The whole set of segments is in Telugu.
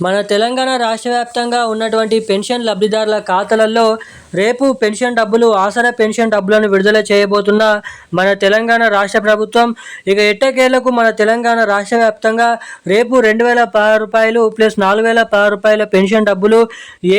మన తెలంగాణ రాష్ట్ర వ్యాప్తంగా ఉన్నటువంటి పెన్షన్ లబ్ధిదారుల ఖాతాలలో రేపు పెన్షన్ డబ్బులు ఆసరా పెన్షన్ డబ్బులను విడుదల చేయబోతున్న మన తెలంగాణ రాష్ట్ర ప్రభుత్వం. ఇక ఎట్టకేలకు మన తెలంగాణ రాష్ట్ర వ్యాప్తంగా రేపు రెండు వేల పదహారు రూపాయలు ప్లస్ నాలుగు వేల పది రూపాయల పెన్షన్ డబ్బులు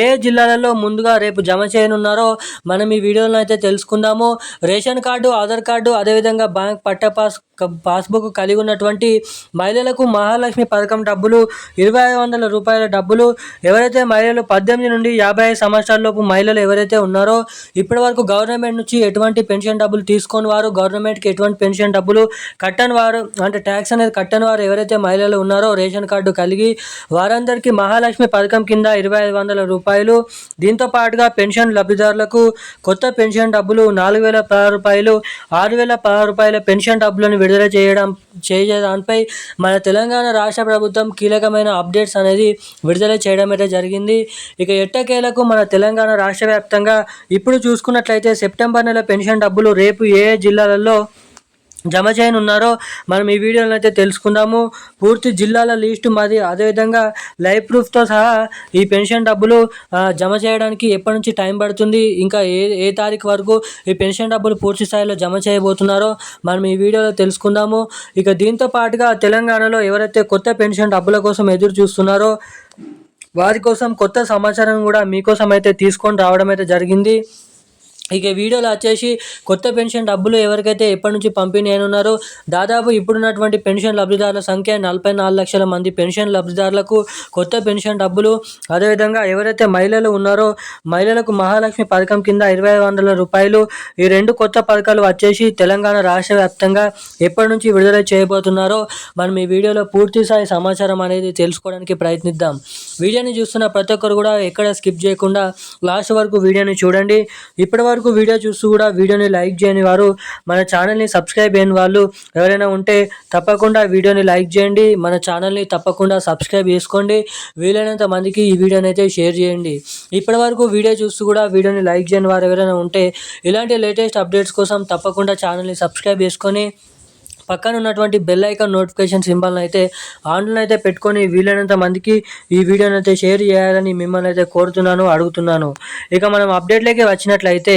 ఏ జిల్లాలలో ముందుగా రేపు జమ చేయనున్నారో మనం ఈ వీడియోలో అయితే తెలుసుకుందాము. రేషన్ కార్డు ఆధార్ కార్డు అదేవిధంగా బ్యాంక్ పట్ట పాస్ పాస్బుక్ కలిగి ఉన్నటువంటి మహిళలకు మహాలక్ష్మి పథకం డబ్బులు ఇరవై ఐదు వందల రూపాయలు రూపాయల డబ్బులు ఎవరైతే మహిళలు పద్దెనిమిది నుండి యాభై ఐదు సంవత్సరాల లోపు మహిళలు ఎవరైతే ఉన్నారో ఇప్పటి వరకు గవర్నమెంట్ నుంచి ఎటువంటి పెన్షన్ డబ్బులు తీసుకొని వారు గవర్నమెంట్కి ఎటువంటి పెన్షన్ డబ్బులు కట్టని వారు అంటే ట్యాక్స్ అనేది కట్టని వారు ఎవరైతే మహిళలు ఉన్నారో రేషన్ కార్డు కలిగి వారందరికీ మహాలక్ష్మి పథకం కింద ఇరవై ఐదు వందల రూపాయలు. దీంతో పాటుగా పెన్షన్ లబ్ధిదారులకు కొత్త పెన్షన్ డబ్బులు నాలుగు వేల పదహారు రూపాయలు ఆరు వేల పదహారు రూపాయల పెన్షన్ డబ్బులను విడుదల చేయడం చేసే దానిపై మన తెలంగాణ రాష్ట్ర ప్రభుత్వం కీలకమైన అప్డేట్స్ అనేది విడుదల చేయడం అయితే జరిగింది. ఇక ఎట్టకేలకు మన తెలంగాణ రాష్ట్ర వ్యాప్తంగా ఇప్పుడు చూసుకున్నట్లయితే సెప్టెంబర్ నెల పెన్షన్ డబ్బులు రేపు ఏ జిల్లాలలో జమ చేయనున్నారో మనం ఈ వీడియోలో అయితే తెలుసుకుందాము. పూర్తి జిల్లాల లిస్టు మాది. అదేవిధంగా లైవ్ ప్రూఫ్తో సహా ఈ పెన్షన్ డబ్బులు జమ చేయడానికి ఎప్పటి నుంచి టైం పడుతుంది ఇంకా ఏ ఏ తారీఖు వరకు ఈ పెన్షన్ డబ్బులు పూర్తి స్థాయిలో జమ చేయబోతున్నారో మనం ఈ వీడియోలో తెలుసుకుందాము. ఇక దీంతో పాటుగా తెలంగాణలో ఎవరైతే కొత్త పెన్షన్ డబ్బుల కోసం ఎదురు చూస్తున్నారో వారి కోసం కొత్త సమాచారం కూడా మీకోసం అయితే తీసుకొని రావడం అయితే జరిగింది. ఇక వీడియోలో వచ్చేసి కొత్త పెన్షన్ డబ్బులు ఎవరికైతే ఎప్పటి నుంచి పంపిణీ అయినారో దాదాపు ఇప్పుడున్నటువంటి పెన్షన్ లబ్ధిదారుల సంఖ్య నలభై నాలుగు లక్షల మంది పెన్షన్ లబ్ధిదారులకు కొత్త పెన్షన్ డబ్బులు అదేవిధంగా ఎవరైతే మహిళలు ఉన్నారో మహిళలకు మహాలక్ష్మి పథకం కింద ఇరవై వందల రూపాయలు ఈ రెండు కొత్త పథకాలు వచ్చేసి తెలంగాణ రాష్ట్ర వ్యాప్తంగా ఎప్పటి నుంచి విడుదల చేయబోతున్నారో మనం ఈ వీడియోలో పూర్తి స్థాయి సమాచారం అనేది తెలుసుకోవడానికి ప్రయత్నిద్దాం. వీడియోని చూస్తున్న ప్రతి ఒక్కరు కూడా ఎక్కడ స్కిప్ చేయకుండా లాస్ట్ వరకు వీడియోని చూడండి. ఇప్పటి వరకు వీడియో చూస్తూ కూడా వీడియోని లైక్ చేయని వారు మన ఛానల్ని సబ్స్క్రైబ్ అయిన వాళ్ళు ఎవరైనా ఉంటే తప్పకుండా వీడియోని లైక్ చేయండి. మన ఛానల్ని తప్పకుండా సబ్స్క్రైబ్ చేసుకోండి. వీలైనంత మందికి ఈ వీడియోని అయితే షేర్ చేయండి. ఇప్పటి వరకు వీడియో చూస్తూ కూడా వీడియోని లైక్ చేయని వారు ఎవరైనా ఉంటే ఇలాంటి లేటెస్ట్ అప్డేట్స్ కోసం తప్పకుండా ఛానల్ని సబ్స్క్రైబ్ చేసుకొని పక్కన ఉన్నటువంటి బెల్ ఐకాన్ నోటిఫికేషన్ సింబల్ని అయితే ఆన్లైన్ అయితే పెట్టుకొని వీలైనంత మందికి ఈ వీడియోని అయితే షేర్ చేయాలని మిమ్మల్ని అయితే కోరుతున్నాను అడుగుతున్నాను. ఇక మనం అప్డేట్లోకి వచ్చినట్లయితే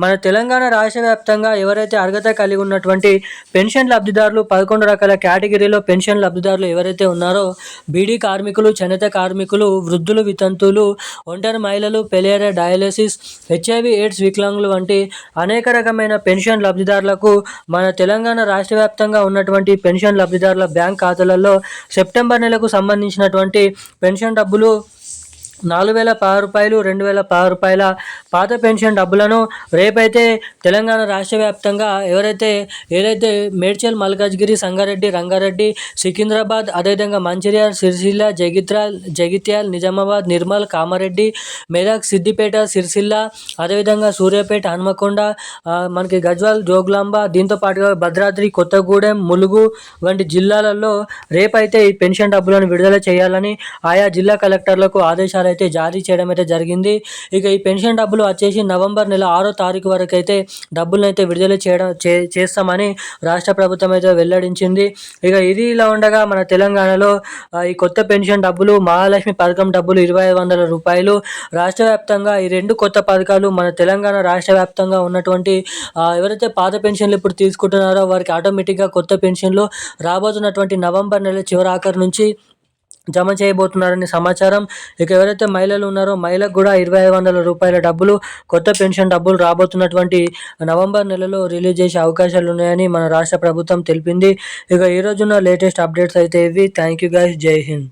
మన తెలంగాణ రాష్ట్ర వ్యాప్తంగా ఎవరైతే అర్హత కలిగి ఉన్నటువంటి పెన్షన్ లబ్ధిదారులు పదకొండు రకాల కేటగిరీలో పెన్షన్ లబ్ధిదారులు ఎవరైతే ఉన్నారో బీడీ కార్మికులు చేనేత కార్మికులు వృద్ధులు వితంతువులు ఒంటరి మహిళలు పెలేర డయాలసిస్ హెచ్ఐవి ఎయిడ్స్ వికలాంగులు వంటి అనేక రకమైన పెన్షన్ లబ్ధిదారులకు మన తెలంగాణ రాష్ట్ర వ్యాప్తంగా ఉన్నటువంటి పెన్షన్ లబ్ధిదారుల బ్యాంక్ ఖాతాలలో సెప్టెంబర్ నెలకు సంబంధించినటువంటి పెన్షన్ డబ్బులు నాలుగు వేల పది రూపాయలు రెండు వేల పది రూపాయల పాత పెన్షన్ డబ్బులను రేపైతే తెలంగాణ రాష్ట్ర వ్యాప్తంగా ఎవరైతే ఏదైతే మేడ్చల్ మల్కాజ్గిరి సంగారెడ్డి రంగారెడ్డి సికింద్రాబాద్ అదేవిధంగా మంచిర్యాల సిరిసిల్ల జగిత్రాల్ జగిత్యాల్ నిజామాబాద్ నిర్మల్ కామారెడ్డి మెదక్ సిద్దిపేట సిరిసిల్ల అదేవిధంగా సూర్యాపేట హనుమకొండ మనకి గజ్వాల్ జోగులాంబ దీంతో పాటుగా భద్రాద్రి కొత్తగూడెం ములుగు వంటి జిల్లాలలో రేపైతే ఈ పెన్షన్ డబ్బులను విడుదల చేయాలని ఆయా జిల్లా కలెక్టర్లకు ఆదేశాలు అయితే జారీ చేయడం అయితే జరిగింది. ఇక ఈ పెన్షన్ డబ్బులు వచ్చేసి నవంబర్ నెల ఆరో తారీఖు వరకు అయితే డబ్బులను అయితే విడుదల చేయడం చేస్తామని రాష్ట్ర ప్రభుత్వం అయితే వెల్లడించింది. ఇక ఇది ఇలా ఉండగా మన తెలంగాణలో ఈ కొత్త పెన్షన్ డబ్బులు మహాలక్ష్మి పథకం డబ్బులు ఇరవై వందల రూపాయలు రాష్ట్ర వ్యాప్తంగా ఈ రెండు కొత్త పథకాలు మన తెలంగాణ రాష్ట్ర వ్యాప్తంగా ఉన్నటువంటి ఎవరైతే పాత పెన్షన్లు ఇప్పుడు తీసుకుంటున్నారో వారికి ఆటోమేటిక్గా కొత్త పెన్షన్లు రాబోతున్నటువంటి నవంబర్ నెల చివరి నుంచి జమ చేయబోతున్నారని సమాచారం ఇక ఎవరైతే మహిళలు ఉన్నారో మహిళకు కూడా ఇరవై ఐదు వందల రూపాయల డబ్బులు కొత్త పెన్షన్ డబ్బులు రాబోతున్నటువంటి నవంబర్ నెలలో రిలీజ్ చేసే అవకాశాలు ఉన్నాయని మన రాష్ట్ర ప్రభుత్వం తెలిపింది. ఇక ఈ లేటెస్ట్ అప్డేట్స్ అయితే ఇవి. థ్యాంక్ యూ గైస్ జై హింద్.